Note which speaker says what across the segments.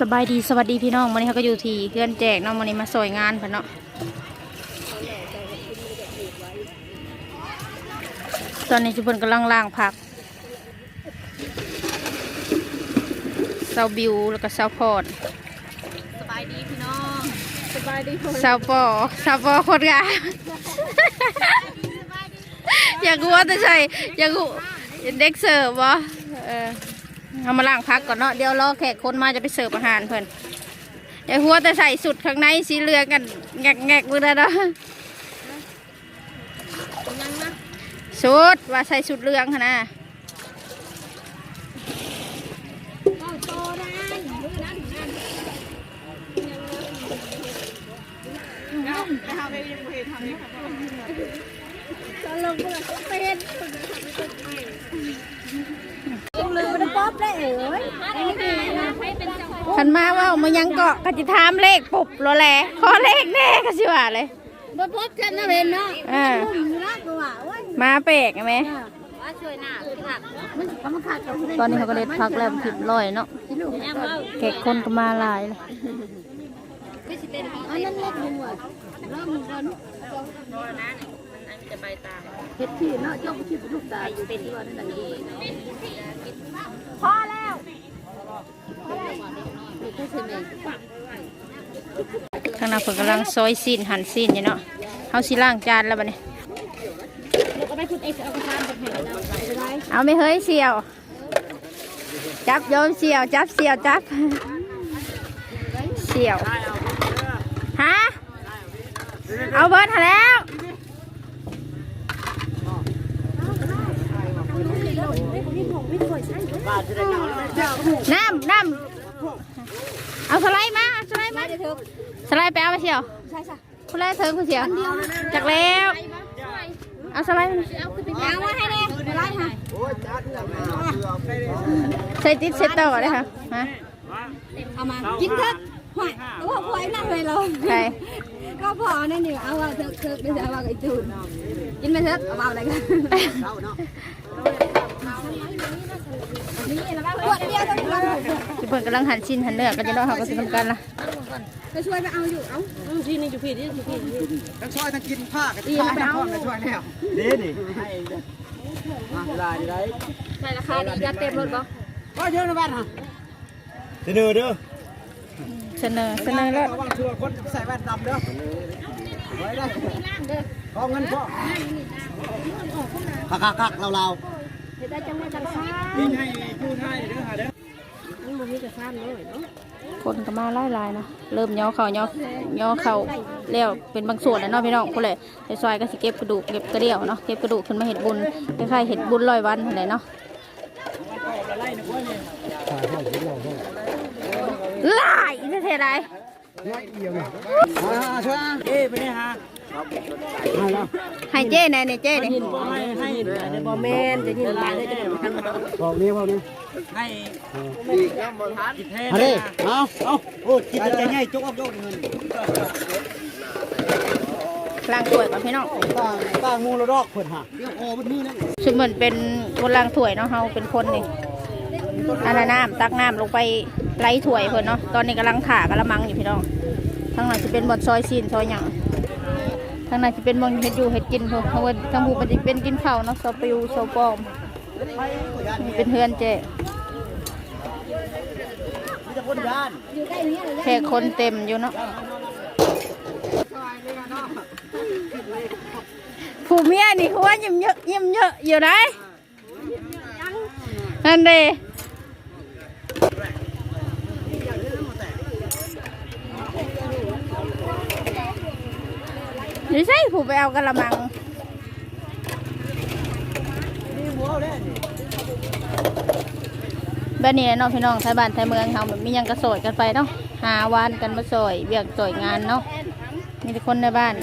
Speaker 1: สบายดีสวัสดีพี่น้องวันนี้เขาก็อยู่ที่เพื่อนแจกเนาะวันนี้มาสวยงานเพิ่นเนาะตอนนี้ทุกคนกำลังล่างผักเซาบิวแล้วก็เซาพอด
Speaker 2: สบายดีพี่น้องสบายดีคน
Speaker 1: เซาปอเซาปอคนงามอยากรู้ว่าจะใช่อยากรู้เด็กเสิร์ฟวะเออ เอามาล่างพักก่อนเนาะเดี๋ยวรอแขกคนมาจะไปเสิร์ฟอาหารเพิ่อนเดี๋ยวหัวแต่ใส่สุดข้างในสีเหลืองกันแงกแงกๆมือเนาะสุดว่าใส่สุดเหลืองหั่นนะ
Speaker 2: ก็โตได้มือนั้นนั่นเอาไปทำไปยังไม่ทำนี่ค่ะจ ลงเลยเป็นต้องลืมนะป๊อปได้เอ๋ยไอ้นี่นะให้เป็นจังหวะ
Speaker 1: ขันมาว่ามายังเกาะกจิถามเลขปุบโลแหละขอเลขแน่ก็สิว่าเลย
Speaker 2: บ่พบกันนะเวนเนาะ
Speaker 1: อ่า
Speaker 2: รักกว่าเว้ย
Speaker 1: มาแปลกไหม
Speaker 2: ว่าช่วยหน้าค่ะมันก็มาขาดกับ
Speaker 1: ตอนนี้เขาก็เด็ดพักแล้วผิดร้อยเนาะ
Speaker 2: ยังเอา
Speaker 1: แขกคนก็มาหลายเลย
Speaker 2: อันนั้นเล็กหัวรอบหนึ่งก่อนเฮ็ดที่เนาะเจ้าผู้ที่ลูกตาอยู่เป็นที่ว่านั่นดี พอแล้ว
Speaker 1: ข้างหน้าเพิ่นกำลังซอยซีนหั่นซีนอยู่เนาะเฮาสิล้างจานแล้วบัดนี้
Speaker 2: เดี๋ยวก็ไปพูดเองเอากระทานไปให้เราไปได้
Speaker 1: เอาไม่เฮ้ยเสี่ยว จับโยมเสี่ยว จับเสี่ยวจับเสี่ยวฮะเอาเบิร์ดหาแล้ว น้ำน้ำเอาสไลด์มาสไลด์มาสไลด์ไปเอาไปเชียว
Speaker 2: ใช่ใช่
Speaker 1: สไลด์เถิงคุณเชียวจากแล้วเอาสไลด์
Speaker 2: เอามาให้เนี่ยไปไล่ค่ะ
Speaker 1: ใส่ติดเซตเตอเลยค่ะฮะ
Speaker 2: เอามากินเถอะหอยก็พอไอ้นั่นเลยเรา
Speaker 1: ใช่
Speaker 2: ก็พอนั่นนี่เอาว่าเถอะเถอะไม่ใช่ว่าไอ้จูนกินไปเถอะเอาอะไรกัน ขวดเดียวต้องการ
Speaker 1: ที่เพิ่นกำลังหั่นชิ้นหั่นเนื้อก็จะได้เขาก็สิทำกันละ
Speaker 2: ไปช่วยไปเอาอยู่ เอาพี่นี่อยู่พี่นี่อยู่พี่
Speaker 3: ทั้งช่วยทั้งกินผ้ากันผ้าทั้งห้องกันช่วยแล้วนี่นี่ให้มาเวลาดีไร
Speaker 2: ใส่ราคาดียัดเต็มรถปะ
Speaker 3: ก็เยอะนะบ้านฮะเสนอเด้อ
Speaker 1: เสนอเสนอแล้ว
Speaker 3: ระวังชัวคนใส่แว่นดำเด้อไว้ได้ขอเงินพ่อคักคักคักเราเรา
Speaker 2: เห็นได้จังเลยจังซ่า
Speaker 3: ยิ่งให้พูดให้เด้อหาเด้อ
Speaker 2: มันบ่มีกระซ่านเลยเนาะ
Speaker 1: คนก็มาไล่ๆนะเริ่มย่อเข่าย่อย่อเข่าแล้วเป็นบางส่วนแล้วเนาะพี่น้องพุ่นเลยไอ้ซอยก็สิเก็บกระดูกเก็บกระเดี่ยวเนาะเก็บกระดูกขึ้นมาเห็ดบุญคล้ายๆเห็ดบุญร้อยวันอะไรเนาะหลายจะเท่ไร
Speaker 3: มาช่วยเอ้ไปนี่ฮะมาแล้ว
Speaker 1: ให้เจ้แน่เนี่ยเจ้เนี่ย
Speaker 3: ให้ให้
Speaker 2: บ่แม่นจะยินหลายเลยจะทาง
Speaker 3: บอกนี้บอกนี้ให้อีกน้ำบอลทันกินแท้เอาดิเอาเอาโอ้กินจะง่ายจกออกยกเงิน
Speaker 1: ล้างถ้วยก่อนพี่น้อง
Speaker 3: ต่างต่างมูลดอกเพิ่นฮะเดี๋ยวโอ้มันมือนั่น
Speaker 1: ซึ่งเหมือนเป็นคนล้างถ้วยเนาะเฮาเป็นคนนี่อันนั้นน้ำตักน้ำลงไปไล่ถ้วยเพิ่นเนาะตอนนี้กำลังถ่ากระมังอยู่พี่น้องทางนั้นจะเป็นบอนซอยซีนซอยหยัง ทางนั้นจะเป็นบอนเฮ็ดอยู่เฮ็ดกินเพิ่นทางวันทางผู้ปฏิเป็นกินข้าวเนาะซอปิวซอปอมนี่เป็นเฮือนเจ
Speaker 3: มีแต่คนยาน
Speaker 2: อยู่ใกล้นี้เลย
Speaker 1: แขกคนเต็มอยู่เนาะผู้เมียนี่หัวยิ้มเยอะยิ้มเยอะอยู่ไหนนั่นเด้นี่ใช่ผูไปเอากระมัง
Speaker 3: นี่หัวเล่น
Speaker 1: แบบนี้แหละเนาะพี่น้องไทยบ้านไทยเมืองเขาแบบมียังกระโสดกันไปเนาะหาวานกันมาสอยเบียกสอยงานเนาะมีแต่คนในบ้าน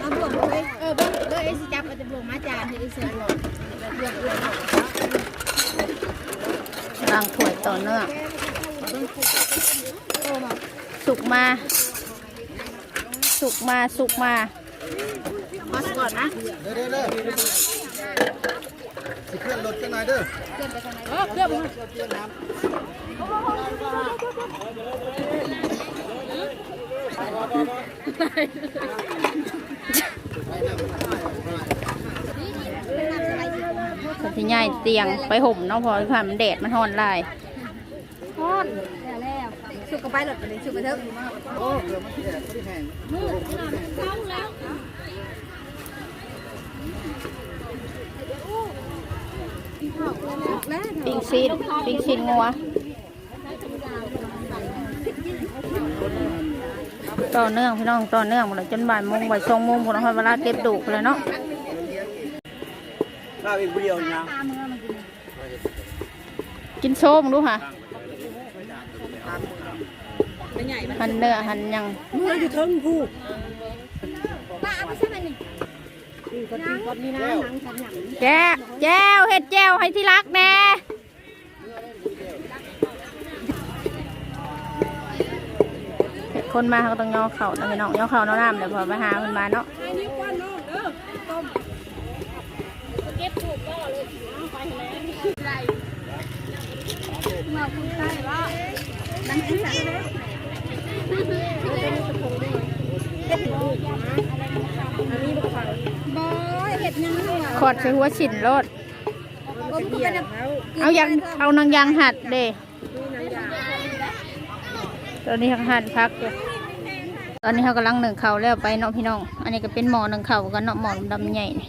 Speaker 2: เอาบ่วงเออบ่เลยไอ้สิจับมันจะบวงมาจานให้ไอ้เสือหลดวงเลย
Speaker 1: ล้างถ้วย ต่อเนื่องสุกมา สุกมาสุกมา
Speaker 2: มาสก่อนนะ
Speaker 3: เด้อเด้อเด้อสิเคลื่อนรถจังหน่อยเด้อ
Speaker 2: เออเรื่องมัน
Speaker 1: คนที่ย้ายเตียงไปห่มเนาะเพอผ่านมันแดดมันฮ้อนหลาย
Speaker 2: ท อดแล้วแล้วสุกกระไปหลดไปเลยสุกกระเทิง
Speaker 3: โอ้เดี๋ยวมันแดดบ่ได้แห้ง
Speaker 1: ปิ้งซีนปิ้งซีนงัวต่อเนื่องพี่น้องต่อเนื่องหมดเลยจนบ่ายโมงบ่ายสองโมงพวกเราเวลาเก็บดูกเลยเนาะ
Speaker 3: ลาบอีกเดียวนะ
Speaker 1: กินโชมดูค่ะ หันเนื้อหันหยัง
Speaker 3: มืออยู่เทิงผู้
Speaker 1: แจ้วแจ้วเห็ดแจ้วให้ที่รักแน่คนมาเขาก็ต้องย่อเข่านะพี่น้องย่อเข่าน้ำน้ำเดี๋ยวพอไปหาคนมาเนาะ
Speaker 2: บอยเห็ดยังหัว
Speaker 1: ขอดใส่หัวฉินรถ
Speaker 2: ก็คือเป็น
Speaker 1: เอายังเอานางยางหัดเด้ตอนนี้เขาหัดพักอยู่ตอนนี้เขากำลังหนึ่งเข่าวแล้วไปเนาะพี่น้อง อันนี้ก็เป็นหมอหนึ่งเข่าวกันเนาะหมอดำๆใหญ่นี่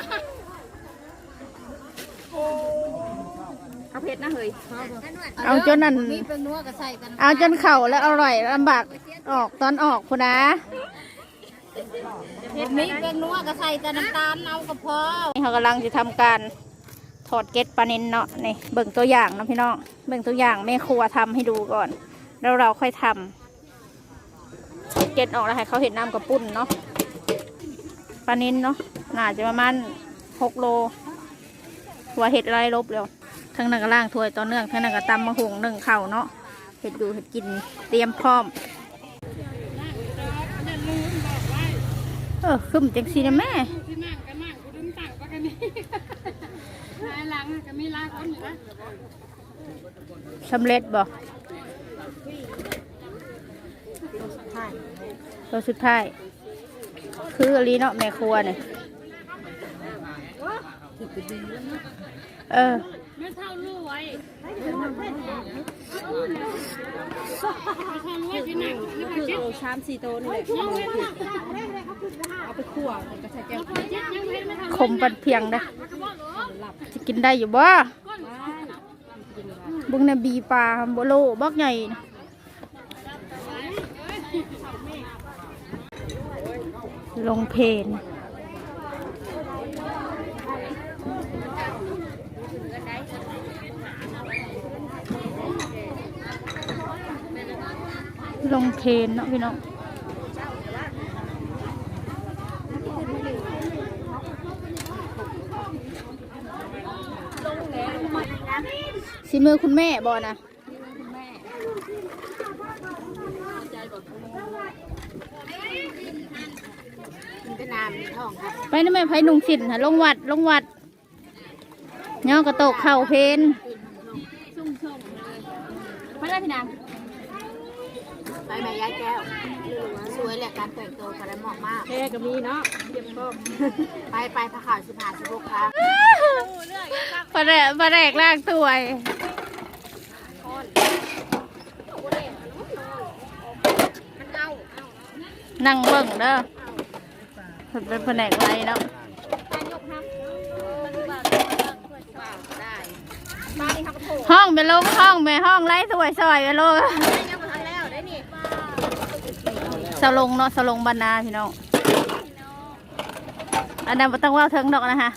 Speaker 1: เผ็
Speaker 2: ดนะเฮ้ย
Speaker 1: เอาจนนั่น
Speaker 2: มีเป็นนัวกับใส่กัน
Speaker 1: เอาจนเข่าแล้วอร่อยลำบากออกตอนออกพูนะ
Speaker 2: มีเป็นนัวกับใส่แต่น้ำตาลเอากระเพาะ
Speaker 1: นี่เขากำลังจะทำการถอดเกล็ดปลานินเนาะนี่เบิ่งตัวอย่างนะพี่น้องเบิ่งตัวอย่างแม่ครัวทำให้ดูก่อน แล้วเราค่อยทำถอดเกล็ดออกแล้วให้เขาเห็นน้ำกระปุ้นเนาะปลานินเนาะน่าจะประมาณหกโลหัวเห็ดไรลบแล้ว ทั้งนั้นก็ล่างถ้วยต่อเนื่องทั้งนั้นก็ตำมะฮุงหนึ่งเข่าเนาะเห็ดดูเห็ดกินเตรียมพร้อมเออขึ้นจังสีนะแม่
Speaker 4: ที่นั่งก็นั่งกูดึงต่างปะกันนี่นายหลังก็มีลาคนอยู่นะ
Speaker 1: สำเร็จบ่ตัวสุดท้าย คืออลีเนาะแม่ครัวเนี่ยเออ
Speaker 4: ไม่เท่ารู้ไว้ไม่เท่ารู้ไว้ที่นั่งนี่ก็เจ็บ
Speaker 2: ชามสี่โตนี่แหละ
Speaker 4: เอา
Speaker 2: ไปคั่วกระชายแก้ว
Speaker 4: เจ็บยังไม่ไม่เท่า
Speaker 1: คมปันเพียงนะจะกินได้อยู่บ่บุงในบีปลาโบโลบักใหญ่ลงเพน ลงเพนเนาะพี่น้องสีมือคุณแม่บอนะ
Speaker 2: เป็นน้ำท้องครับ
Speaker 1: ไปนั่นแม่ไผนุ่งสินค่ะลงวัดลงวัดย่อกระโตกเข่าเพน
Speaker 2: ไม่ได้พี่นางไป แม่ยายแก้ว สวยแหละการแต่งตัวกระเหมาะมาก
Speaker 4: แค่ก็มีเนาะเจ็บก็
Speaker 2: ไปไปพระข่าวสิบห้าสิบหกครับ
Speaker 1: ปลาแดกปลาแดกลากตัวยนั่งเบิ่งเด้อเพิ่นเป็นแผนกไรเนาะ
Speaker 2: มาดิครับโท
Speaker 1: ห้องไปลงห้องไปห้องไล่สวยซอยไปลง
Speaker 4: ยังมาทันแล้วได้นี่
Speaker 1: สลงเนาะสลงบรรณาพี่น้องอันนั้นบ่ต้องเว่าเทิงดอกนะคะ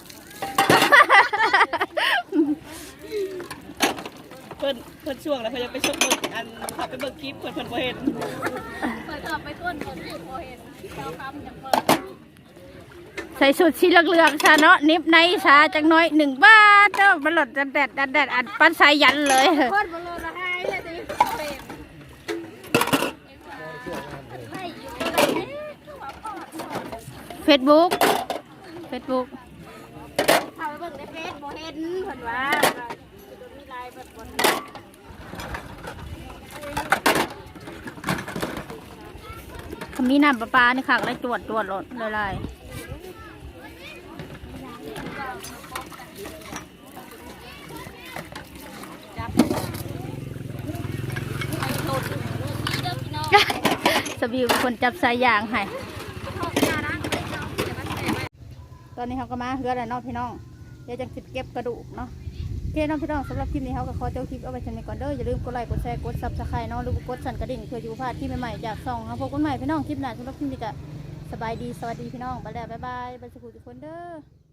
Speaker 4: เพิ่นเพิ่นช่วงแล้วเพิ่นจะไปชมเบิ่งอันขับไปเบิ่งคลิปเพิ่นเพิ่นบ่เห็น
Speaker 2: เปิดกลับไปก้นคนอื่นโมเห็นเจ้าคำอย่างเปิด
Speaker 1: ใส่สุดสีเหลืองๆซะเนาะนิบในซาจังน้อยหนึ่งบาทเด้อมันหลดดันแดดดันแดดอันปั้นสายยันเลย
Speaker 2: คนบนโลละห้าเลยดิเป็นไม่อยู่อะไรนี่
Speaker 1: เฟซบุ๊กเฟซบุ๊ก
Speaker 2: พาไปเบิ่งในเฟซโมเห็นเพิ่นว่ามีลายแบบบน
Speaker 1: คำนี้น้ำประปานี่ค่ะก็ได้ตรวจตรวจรถเลยๆสบิวเป็นคนจับสายยางให้ ตอนนี้เขาก็มาเฮือแล้วเนาะพี่น้องเดี๋ยวจะสิเก็บกระดูกเนาะโอเคน้องพี่น้องสำหรับคลิปนี้เขาก็ขอเจ้าคลิปเอาไปชมก่อนเด้ออย่าลืมกดไลค์กดแชร์กดซับสไครต์เนาะหรือกดสั่นกระดิ่งเพื่อจะพลาดที่ใหม่ๆจากซองเขาพบกันใหม่พี่น้องคลิปหน้าสำหรับคลิปนี้ก็สบายดีสวัสดีพี่น้องไปแล้วบ๊ายบายบายสุขุทุกคนเด้อ